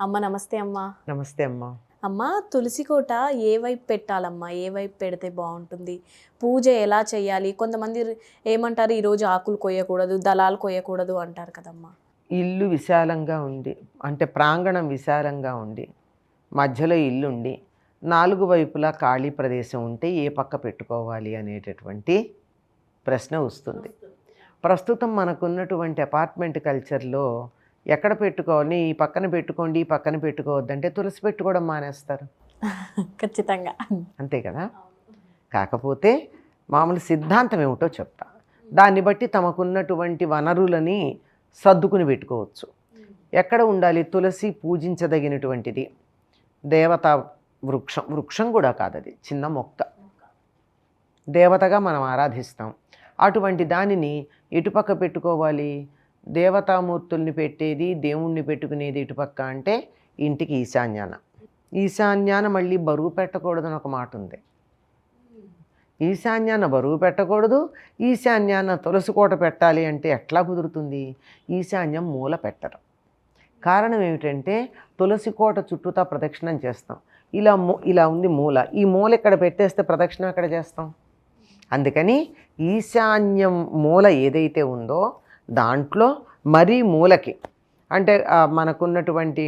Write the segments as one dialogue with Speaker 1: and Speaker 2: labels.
Speaker 1: అమ్మ నమస్తే అమ్మా.
Speaker 2: నమస్తే అమ్మా.
Speaker 1: అమ్మ తులసి కోట ఏ వైపు పెట్టాలమ్మా? ఏ వైపు పెడితే బాగుంటుంది? పూజ ఎలా చేయాలి? కొంతమంది ఏమంటారు ఈరోజు ఆకులు కొయ్యకూడదు దళాలు కొయ్యకూడదు అంటారు కదమ్మా.
Speaker 2: ఇల్లు విశాలంగా ఉండి అంటే ప్రాంగణం విశాలంగా ఉండి మధ్యలో ఇల్లు ఉండి నాలుగు వైపులా ఖాళీ ప్రదేశం ఉంటే ఏ పక్క పెట్టుకోవాలి అనేటటువంటి ప్రశ్న వస్తుంది. ప్రస్తుతం మనకున్నటువంటి అపార్ట్మెంట్ కల్చర్లో ఎక్కడ పెట్టుకోవాలి? ఈ పక్కన పెట్టుకోండి ఈ పక్కన పెట్టుకోవద్దంటే తులసి పెట్టుకోవడం మానేస్తారు.
Speaker 1: ఖచ్చితంగా.
Speaker 2: అంతే కదా? కాకపోతే మామూలు సిద్ధాంతం ఏమిటో చెప్తా. దాన్ని బట్టి తమకున్నటువంటి వనరులని సర్దుకుని పెట్టుకోవచ్చు. ఎక్కడ ఉండాలి? తులసి పూజించదగినటువంటిది. దేవత వృక్షం. వృక్షం కూడా కాదు అది చిన్న మొక్క. దేవతగా మనం ఆరాధిస్తాం. అటువంటి దానిని ఎటుపక్క పెట్టుకోవాలి? దేవతామూర్తుల్ని పెట్టేది దేవుణ్ణి పెట్టుకునేది ఇటుపక్క అంటే ఇంటికి ఈశాన్యాన. ఈశాన్యాన మళ్ళీ బరువు పెట్టకూడదని ఒక మాట ఉంది. ఈశాన్యాన బరువు పెట్టకూడదు ఈశాన్యాన తులసి కోట పెట్టాలి అంటే ఎట్లా కుదురుతుంది? ఈశాన్యం మూల పెట్టరు కారణం ఏమిటంటే తులసి కోట చుట్టూతా ప్రదక్షిణం చేస్తాం. ఇలా మూ ఇలా ఉంది మూల. ఈ మూల ఇక్కడ పెట్టేస్తే ప్రదక్షిణం అక్కడ చేస్తాం? అందుకని ఈశాన్యం మూల ఏదైతే ఉందో దాంట్లో మరీ మూలకి. అంటే మనకున్నటువంటి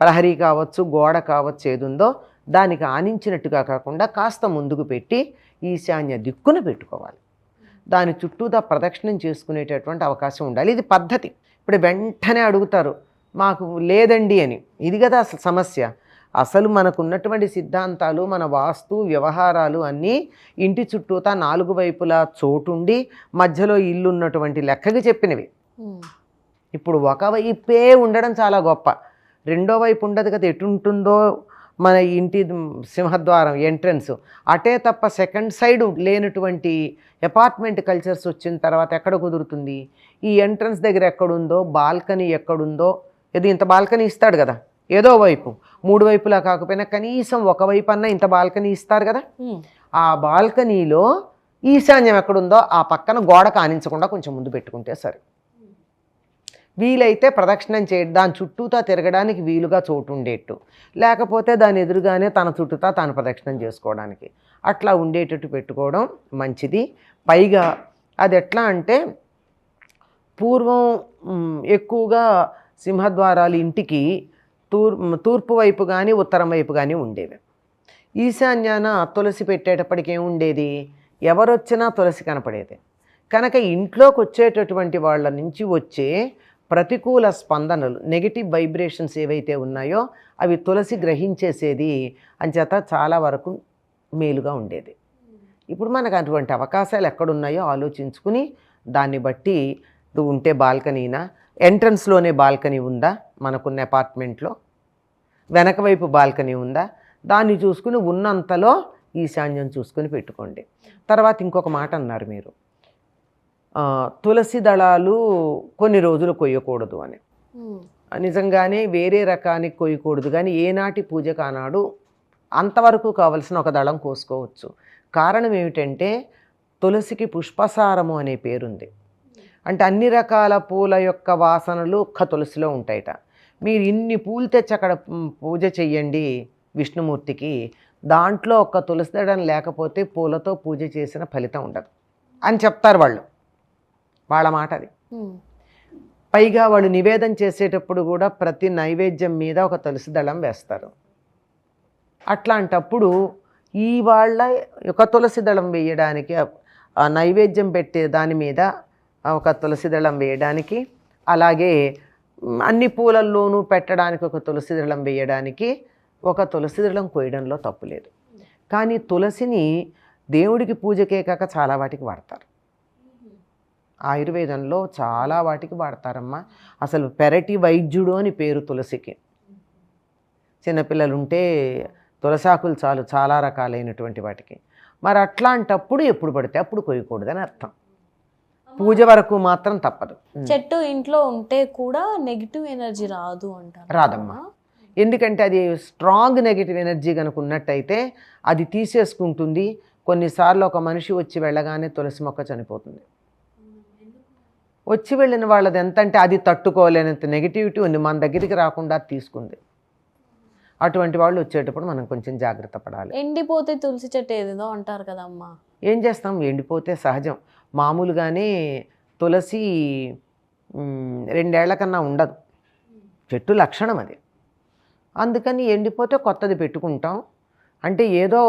Speaker 2: ప్రహరీ కావచ్చు గోడ కావచ్చు ఏది ఉందో దానికి ఆనించినట్టుగా కాకుండా కాస్త ముందుకు పెట్టి ఈశాన్య దిక్కున పెట్టుకోవాలి. దాని చుట్టూదా ప్రదక్షిణం చేసుకునేటటువంటి అవకాశం ఉండాలి. ఇది పద్ధతి. ఇప్పుడు వెంటనే అడుగుతారు మాకు లేదండి అని. ఇది కదా అసలు సమస్య. అసలు మనకు ఉన్నటువంటి సిద్ధాంతాలు మన వాస్తు వ్యవహారాలు అన్నీ ఇంటి చుట్టూతా నాలుగు వైపులా చోటుండి మధ్యలో ఇల్లు ఉన్నటువంటి లెక్కకి చెప్పినవి. ఇప్పుడు ఒక వైపే ఉండడం చాలా గొప్ప. రెండో వైపు ఉండదు కదా ఎటుంటుందో మన ఇంటి సింహద్వారం ఎంట్రన్స్. అటే తప్ప సెకండ్ సైడ్ లేనటువంటి అపార్ట్మెంట్ కల్చర్స్ వచ్చిన తర్వాత ఎక్కడ కుదురుతుంది? ఈ ఎంట్రన్స్ దగ్గర ఎక్కడుందో బాల్కనీ ఎక్కడుందో ఇది ఇంత బాల్కనీ ఇస్తాడు కదా. ఏదో వైపు. మూడు వైపులా కాకపోయినా కనీసం ఒక వైపు అన్నా ఇంత బాల్కనీ ఇస్తారు కదా. ఆ బాల్కనీలో ఈశాన్యం ఎక్కడుందో ఆ పక్కన గోడ కానించకుండా కొంచెం ముందు పెట్టుకుంటే సరే. వీలైతే ప్రదక్షిణం చేయడం. దాని చుట్టూతా తిరగడానికి వీలుగా చోటు ఉండేట్టు లేకపోతే దాని ఎదురుగానే తన చుట్టూతా తాను ప్రదక్షిణం చేసుకోవడానికి. అట్లా ఉండేటట్టు పెట్టుకోవడం మంచిది. పైగా అది ఎట్లా అంటే పూర్వం ఎక్కువగా సింహద్వారాలు ఇంటికి తూర్ తూర్పు వైపు కానీ ఉత్తరం వైపు కానీ ఉండేవి. ఈశాన్యాన తులసి పెట్టేటప్పటికి ఏముండేది ఎవరొచ్చినా తులసి కనపడేది. కనుక ఇంట్లోకి వచ్చేటటువంటి వాళ్ళ నుంచి వచ్చే ప్రతికూల స్పందనలు నెగిటివ్ వైబ్రేషన్స్ ఏవైతే ఉన్నాయో అవి తులసి గ్రహించేసేది అంచేత చాలా వరకు మేలుగా ఉండేది. ఇప్పుడు మనకు అటువంటి అవకాశాలు ఎక్కడున్నాయో ఆలోచించుకుని దాన్ని బట్టి ఉంటే బాల్కనీనా ఎంట్రన్స్లోనే బాల్కనీ ఉందా? మనకున్న అపార్ట్మెంట్లో. వెనక వైపు బాల్కనీ ఉందా? దాన్ని చూసుకుని ఉన్నంతలో ఈశాన్యం చూసుకుని పెట్టుకోండి. తర్వాత ఇంకొక మాట అన్నారు మీరు. తులసి దళాలు కొన్ని రోజులు కొయ్యకూడదు అని. నిజంగానే వేరే రకానికి కొయ్యకూడదు. కానీ ఏనాటి పూజ కానాడు అంతవరకు కావలసిన ఒక దళం కోసుకోవచ్చు. కారణం ఏమిటంటే తులసికి పుష్పసారము అనే పేరుంది. అంటే అన్ని రకాల పూల యొక్క వాసనలు ఒక్క తులసిలో ఉంటాయట. మీరు ఇన్ని పూలు తెచ్చి అక్కడ పూజ చెయ్యండి విష్ణుమూర్తికి దాంట్లో ఒక్క తులసి దళం లేకపోతే పూలతో పూజ చేసిన ఫలితం ఉండదు అని చెప్తారు వాళ్ళు. వాళ్ళ మాట అది. పైగా వాళ్ళు నివేదన చేసేటప్పుడు కూడా ప్రతి నైవేద్యం మీద ఒక తులసి దళం వేస్తారు. అట్లాంటప్పుడు ఈ వాళ్ళ ఒక తులసి దళం వేయడానికి ఆ నైవేద్యం పెట్టే దాని మీద ఒక తులసి దళం వేయడానికి అలాగే అన్ని పూలల్లోనూ పెట్టడానికి ఒక తులసి దళం వేయడానికి ఒక తులసి దళం కోయడంలో తప్పు లేదు. కానీ తులసిని దేవుడికి పూజకే కాక చాలా వాటికి వాడతారు. ఆయుర్వేదంలో చాలా వాటికి వాడతారమ్మా. అసలు పెరటి వైద్యుడు అని పేరు తులసికి. చిన్నపిల్లలు ఉంటే తులసాకులు చాలు చాలా రకాలైనటువంటి వాటికి. మరి అట్లాంటప్పుడు ఎప్పుడు పడితే అప్పుడు కొయ్యకూడదని అర్థం. పూజ వరకు మాత్రం తప్పదు.
Speaker 1: చెట్టు ఇంట్లో ఉంటే కూడా నెగిటివ్ ఎనర్జీ రాదు అంటారు.
Speaker 2: రాదమ్మా. ఎందుకంటే అది స్ట్రాంగ్ నెగిటివ్ ఎనర్జీ కనుక ఉన్నట్టయితే అది తీసేసుకుంటుంది. కొన్నిసార్లు ఒక మనిషి వచ్చి వెళ్ళగానే తులసి మొక్క చనిపోతుంది. వచ్చి వెళ్ళిన వాళ్ళది ఎంత అంటే అది తట్టుకోలేనంత నెగిటివిటీ ఉంది. మన దగ్గరికి రాకుండా తీసుకుంది. అటువంటి వాళ్ళు వచ్చేటప్పుడు మనం కొంచెం జాగ్రత్త పడాలి.
Speaker 1: ఎండిపోతే తులసి చెట్టు ఏదేదో అంటారు కదమ్మా.
Speaker 2: ఏం చేస్తాం? ఎండిపోతే సహజం. మామూలుగానే తులసి రెండేళ్ళ కన్నా ఉండదు. చెట్టు లక్షణం అది. అందుకని ఎండిపోతే కొత్తది పెట్టుకుంటాం. అంటే ఏదో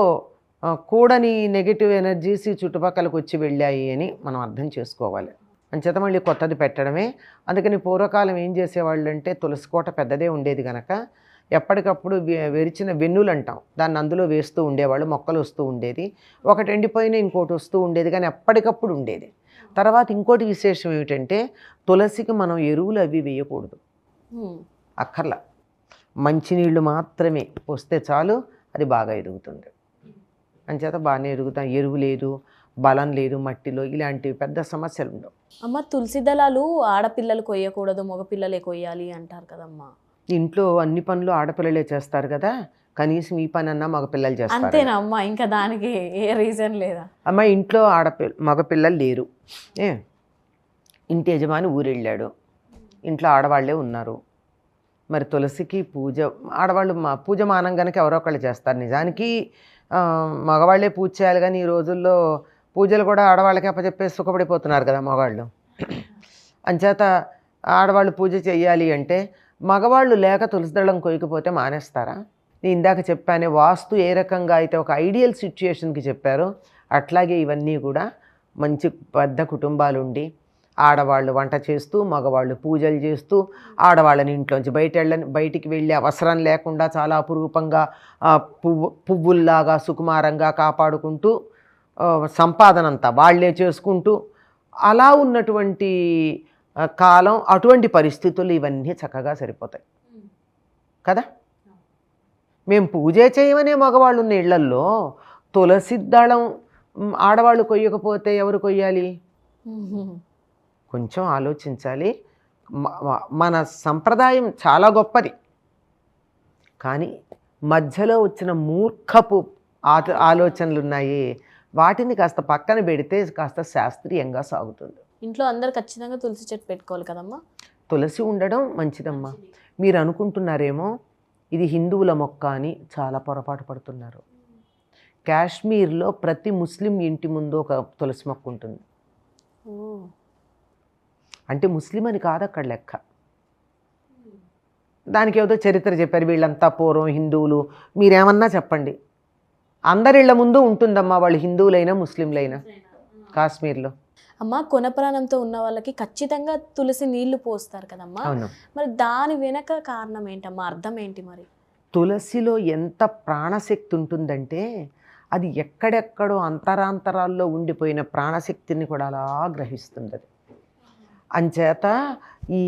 Speaker 2: కూడని నెగిటివ్ ఎనర్జీస్ ఈ చుట్టుపక్కలకు వచ్చి వెళ్ళాయి అని మనం అర్థం చేసుకోవాలి. అంచేత మళ్ళీ కొత్తది పెట్టడమే. అందుకని పూర్వకాలం ఏం చేసేవాళ్ళు అంటే తులసి కోట పెద్దదే ఉండేది కనుక ఎప్పటికప్పుడు వెరిచిన వెన్నులు అంటాం. దాన్ని అందులో వేస్తూ ఉండేవాళ్ళు మొక్కలు వస్తూ ఉండేది. ఒకటి ఎండిపోయిన ఇంకోటి వస్తూ ఉండేది కానీ ఎప్పటికప్పుడు ఉండేది. తర్వాత ఇంకోటి విశేషం ఏమిటంటే తులసికి మనం ఎరువులు అవి వేయకూడదు. అక్కర్లా. మంచినీళ్ళు మాత్రమే వస్తే చాలు అది బాగా ఎదుగుతుంది. అంచేత బాగానే ఎదుగుతాం ఎరువు లేదు బలం లేదు మట్టిలో ఇలాంటివి పెద్ద సమస్యలు ఉండవు
Speaker 1: అమ్మ తులసి దళాలు ఆడపిల్లలు కొయ్యకూడదు మగపిల్లలే కొయ్యాలి అంటారు కదమ్మా.
Speaker 2: ఇంట్లో అన్ని పనులు ఆడపిల్లలే చేస్తారు కదా కనీసం ఈ పని అన్నా మగ పిల్లలు చేస్తారు.
Speaker 1: అంతేనా అమ్మా ఇంకా దానికి ఏ రీజన్ లేదా?
Speaker 2: అమ్మ ఇంట్లో ఆడపిల్ల మగపిల్లలు లేరు. ఏ? ఇంటి యజమాని ఊరెళ్ళాడు. ఇంట్లో ఆడవాళ్ళే ఉన్నారు. మరి తులసికి పూజ ఆడవాళ్ళు మా పూజ మానం కనుక ఎవరో ఒకళ్ళు చేస్తారు. నిజానికి ఆ, మగవాళ్ళే పూజ చేయాలి కానీ ఈ రోజుల్లో పూజలు కూడా ఆడవాళ్ళకి అప్పచెప్పేసి సుఖపడిపోతున్నారు కదా మగవాళ్ళు. అంచేత ఆడవాళ్ళు పూజ చెయ్యాలి అంటే మగవాళ్ళు లేక తులసి దళం కొయ్యకపోతే మానేస్తారా? నేను ఇందాక చెప్పానే వాస్తు ఏ రకంగా అయితే ఒక ఐడియల్ సిచ్యుయేషన్కి చెప్పారో అట్లాగే ఇవన్నీ కూడా మంచి పెద్ద కుటుంబాలుండి ఆడవాళ్ళు వంట చేస్తూ మగవాళ్ళు పూజలు చేస్తూ ఆడవాళ్ళని ఇంట్లోంచి బయట వెళ్ళని బయటికి వెళ్ళే అవసరం లేకుండా చాలా అపురూపంగా పువ్వు పువ్వుల్లాగా సుకుమారంగా కాపాడుకుంటూ సంపాదన అంతా వాళ్ళే చేసుకుంటూ అలా ఉన్నటువంటి కాలం అటువంటి పరిస్థితులు ఇవన్నీ చక్కగా సరిపోతాయి. కదా? మేము పూజే చేయమనే మగవాళ్ళు ఉన్న ఇళ్ళల్లో తులసి దళం ఆడవాళ్ళు కొయ్యకపోతే ఎవరు కొయ్యాలి? కొంచెం ఆలోచించాలి. మన సంప్రదాయం చాలా గొప్పది. కానీ మధ్యలో వచ్చిన మూర్ఖపు ఆలోచనలు ఉన్నాయి వాటిని కాస్త పక్కన పెడితే కాస్త శాస్త్రీయంగా సాగుతుంది.
Speaker 1: ఇంట్లో అందరు ఖచ్చితంగా తులసి చెట్టు పెట్టుకోవాలి కదమ్మా?
Speaker 2: తులసి ఉండడం మంచిదమ్మా. మీరు అనుకుంటున్నారేమో ఇది హిందువుల మొక్క అని చాలా పొరపాటు పడుతున్నారు. కాశ్మీర్లో ప్రతి ముస్లిం ఇంటి ముందు ఒక తులసి మొక్క ఉంటుంది. అంటే ముస్లిం అని కాదు అక్కడ లెక్క. దానికి ఏదో చరిత్ర చెప్పారు వీళ్ళంతా పూర్వం హిందువులు. మీరేమన్నా చెప్పండి. అందరిళ్ళ ముందు ఉంటుందమ్మా వాళ్ళు హిందువులైనా ముస్లింలైనా కాశ్మీర్లో.
Speaker 1: అమ్మ కొనప్రాణంతో ఉన్న వాళ్ళకి ఖచ్చితంగా తులసి నీళ్ళు పోస్తారు కదమ్మా. మరి దాని వెనక కారణం ఏంటమ్మా? అర్థం ఏంటి మరి?
Speaker 2: తులసిలో ఎంత ప్రాణశక్తి ఉంటుందంటే అది ఎక్కడెక్కడో అంతరాంతరాల్లో ఉండిపోయిన ప్రాణశక్తిని కూడా అలా గ్రహిస్తుంది అది అంచేత ఈ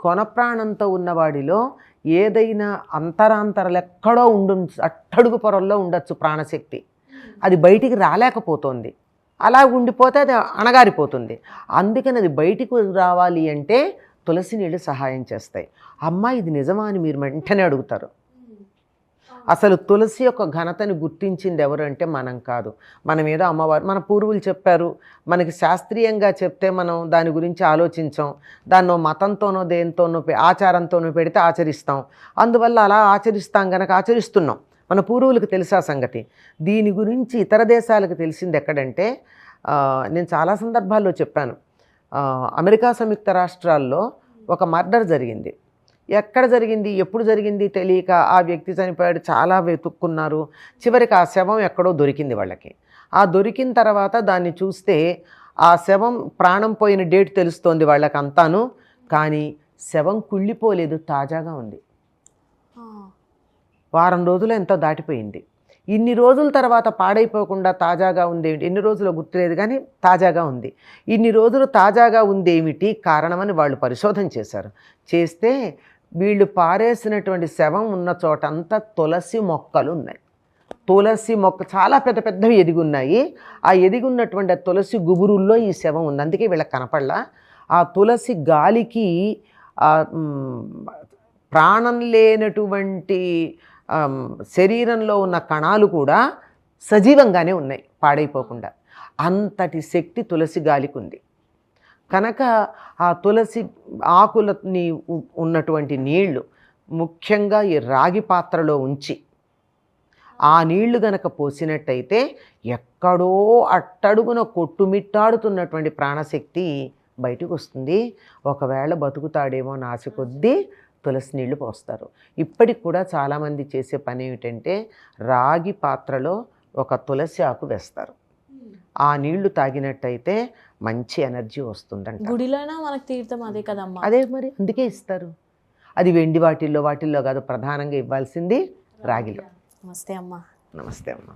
Speaker 2: కొన ప్రాణంతో ఉన్నవాడిలో ఏదైనా అంతరాంతరాలు ఎక్కడో ఉండు అట్టడుగు పొరల్లో ఉండొచ్చు ప్రాణశక్తి. అది బయటికి రాలేకపోతుంది. అలా ఉండిపోతే అది అణగారిపోతుంది. అందుకని అది బయటికి రావాలి అంటే తులసి నీళ్ళు సహాయం చేస్తాయి. అమ్మ ఇది నిజమా అని మీరు వెంటనే అడుగుతారు. అసలు తులసి యొక్క ఘనతని గుర్తించింది ఎవరంటే మనం కాదు. మనం ఏదో అమ్మవారు మన పూర్వులు చెప్పారు. మనకి శాస్త్రీయంగా చెప్తే మనం దాని గురించి ఆలోచించాం. దాన్నో మతంతోనో దేనితోనో ఆచారంతోనో పెడితే ఆచరిస్తాం. అందువల్ల అలా ఆచరిస్తాం కనుక ఆచరిస్తున్నాం. మన పూర్వులకు తెలుసా సంగతి? దీని గురించి ఇతర దేశాలకు తెలిసింది ఎక్కడంటే నేను చాలా సందర్భాల్లో చెప్పాను. అమెరికా సంయుక్త రాష్ట్రాల్లో ఒక మర్డర్ జరిగింది. ఎక్కడ జరిగింది? ఎప్పుడు జరిగింది? తెలియక ఆ వ్యక్తి చనిపోయాడు చాలా వెతుక్కున్నారు. చివరికి ఆ శవం ఎక్కడో దొరికింది వాళ్ళకి. ఆ దొరికిన తర్వాత దాన్ని చూస్తే ఆ శవం ప్రాణం పోయిన డేట్ తెలుస్తోంది వాళ్ళకి అంతాను కానీ శవం కుళ్ళిపోలేదు తాజాగా ఉంది. వారం రోజులు ఎంతో దాటిపోయింది. ఇన్ని రోజుల తర్వాత పాడైపోకుండా తాజాగా ఉంది ఏమిటి ఎన్ని రోజులు గుర్తులేదు కానీ తాజాగా ఉంది. ఇన్ని రోజులు తాజాగా ఉందేమిటి కారణమని వాళ్ళు పరిశోధన చేశారు. చేస్తే వీళ్ళు పారేసినటువంటి శవం ఉన్న చోటంతా తులసి మొక్కలు ఉన్నాయి. తులసి మొక్క చాలా పెద్ద పెద్దవి ఎదిగున్నాయి. ఆ ఎదిగున్నటువంటి తులసి గుబురుల్లో ఈ శవం ఉంది. అందుకే వీళ్ళకి కనపడలా. ఆ తులసి గాలికి ప్రాణం లేనటువంటి శరీరంలో ఉన్న కణాలు కూడా సజీవంగానే ఉన్నాయి పాడైపోకుండా. అంతటి శక్తి తులసి గాలికి ఉంది. కనుక ఆ తులసి ఆకులని ఉన్నటువంటి నీళ్ళు ముఖ్యంగా ఈ రాగి పాత్రలో ఉంచి ఆ నీళ్ళు గనక పోసినట్టయితే ఎక్కడో అట్టడుగున కొట్టుమిట్టాడుతున్నటువంటి ప్రాణశక్తి బయటకు వస్తుంది ఒకవేళ బతుకుతాడేమో అని కొద్దీ తులసి నీళ్ళు పోస్తారు. ఇప్పటికి కూడా చాలామంది చేసే పని ఏమిటంటే రాగి పాత్రలో ఒక తులసి ఆకు వేస్తారు. ఆ నీళ్ళు తాగినట్టయితే మంచి ఎనర్జీ వస్తుందంట.
Speaker 1: గుడిలోనా మనకు తీర్థం అదే కదమ్మా.
Speaker 2: అదే మరి అందుకే ఇస్తారు. అది వెండి వాటిల్లో వాటిల్లో కాదు ప్రధానంగా ఇవ్వాల్సింది రాగిలో.
Speaker 1: నమస్తే అమ్మా.
Speaker 2: నమస్తే అమ్మా.